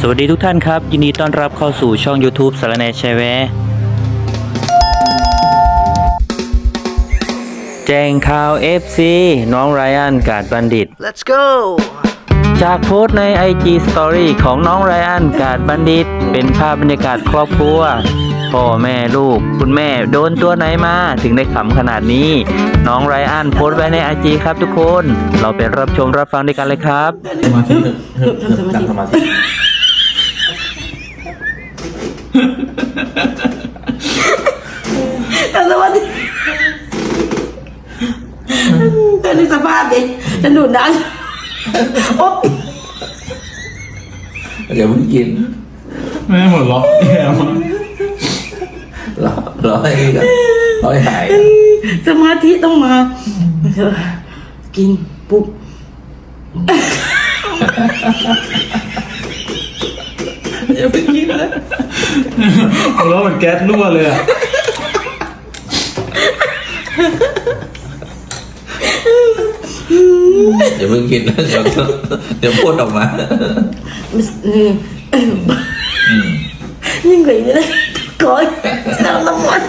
สวัสดีทุกท่านครับ ยินดีต้อนรับเข้าสู่ช่อง YouTube สารแหนแชร์แวร์แจ้งข่าว FC น้องไรอันกาดบัณฑิต Let's go จากโพสต์ใน IG Story ของน้องไรอันกาดบัณฑิต เป็นภาพบรรยากาศครอบครัวพ่อแม่ลูก คุณแม่โดนตัวไหนมา ถึงได้ขำขนาดนี้ น้องไรอันโพสต์ไว้ใน IG ครับทุกคน เราไปรับชมรับฟังด้วยกันเลยครับ สมาธิเถิบเถิบเถิบตั้งสมาธิ แต่สวัสดีแต่ในสภาพดิฉันดูดน้ำโอ๊บเดี๋ยวเพิ่งกินแม่หัวเราะแย่มากรอรอให้นี่ก่อนรอให้หายสมาธิต้องมาเออกินปุ๊บเดี๋ยวเพิ่งกินนะ หัวเราะเหมือนแก๊สรั่วเลยอะเดี๋ยวเพิ่งกินนะเดี๋ยวเดี๋ยวพ่นออกมานี่ยิ่งกว่านี้เลยก้อยน้ำน้ำมัน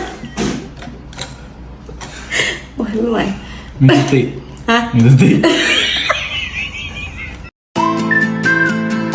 โอ้ยไม่ไหวมีสติฮะมีสติ